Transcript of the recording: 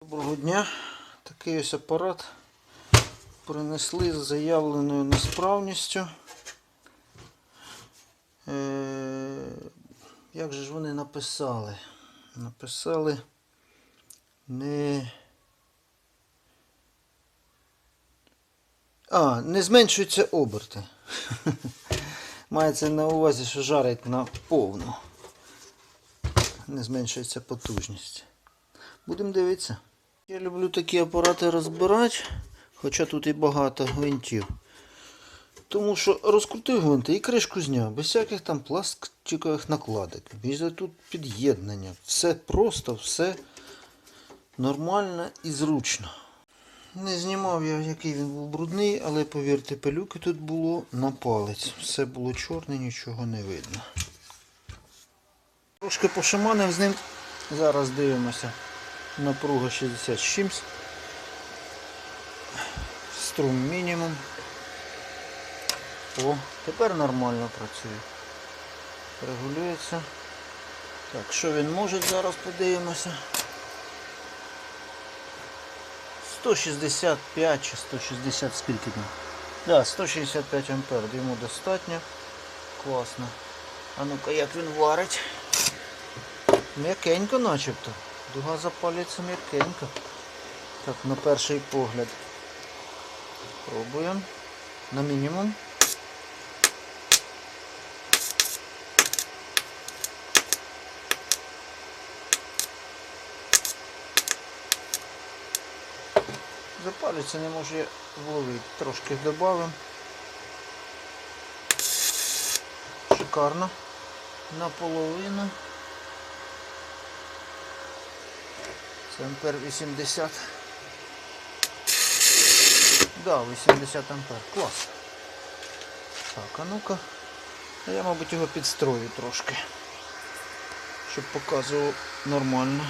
Доброго дня. Такий ось апарат принесли з заявленою несправністю. Е, як же ж вони написали? Написали не. А, не зменшуються оберти. Мається на увазі, що жарить на повну. Не зменшується потужність. Будемо дивитися. Я люблю такі апарати розбирати, хоча тут і багато гвинтів. Тому що розкрутив гвинти і кришку зняв, без всяких там пластикових накладок. Без тут під'єднання. Все просто, все нормально і зручно. Не знімав я, який він був брудний, але повірте, пилюки тут було на палець. Все було чорне, нічого не видно. Трошки пошаманив з ним. Зараз дивимося. Напруга 60 з чимсь. Струм мінімум. О, тепер нормально працює. Регулюється. Так, що він може зараз подивимося. 165 чи 160 скільки там? Да, 165 ампер, йому достатньо. Класно. А ну-ка, як він варить? М'якенько начебто. Дуга запалюється м'якенько. Так, на перший погляд. Пробуємо. На мінімум. Запалюється не може вловити. Трошки додамо. Шикарно. Наполовину. Ампер 80. Да, 80 ампер. Клас. Так, а ну-ка. Я, мабуть, його підстрою трошки. Щоб показував нормально.